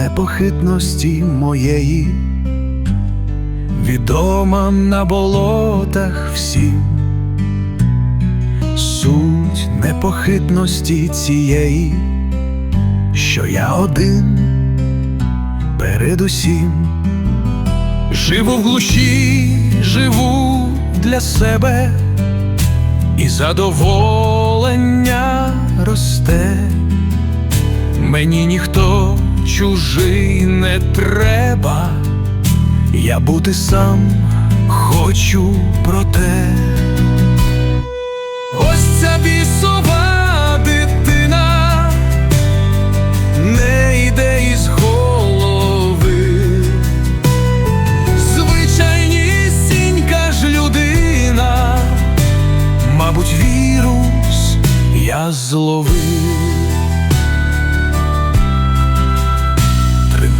непохитності моєї, відома на болотах всім, суть непохитності цієї, що я один перед усім. Живу в глуші, живу для себе, і задоволення росте. Мені ніхто чужий не треба, я бути сам хочу проте. Ось ця бісова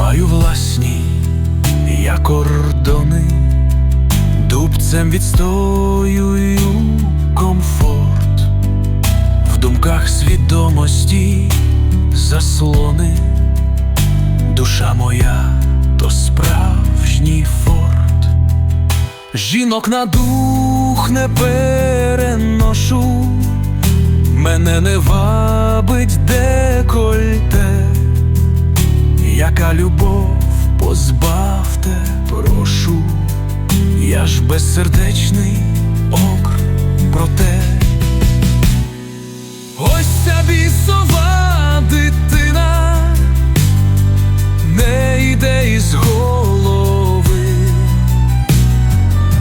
Тримаю власні я кордони, дубцем відстоюю комфорт, в думках свідомості заслони, душа моя то справжній форт, жінок на дух не переношу, мене не вабить декольте. Яка любов, позбавте, прошу, я ж безсердечний ок проте. Ось ця бісова дитина не йде із голови.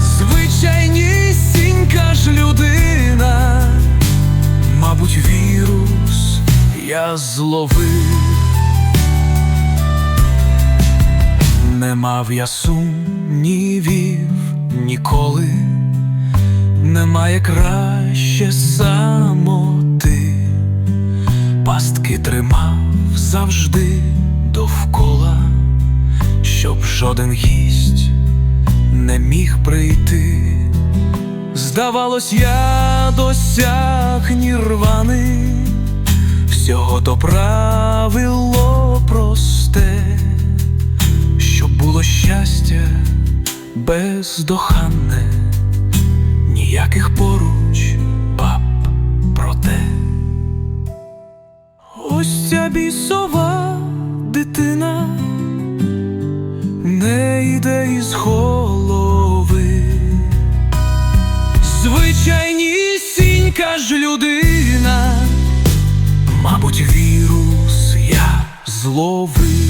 Звичайнісінька ж людина, мабуть, вірус я зловив. Не мав я сумнівів ніколи, немає краще самоти, пастки тримав завжди довкола, щоб жоден гість не міг прийти. Здавалось, я досяг нірвани, всього то правило просте щастя бездоханне, ніяких поруч баб проте. Ось ця бісова дитина не йде із голови. Звичайнісінька ж людина, мабуть, вірус я зловив.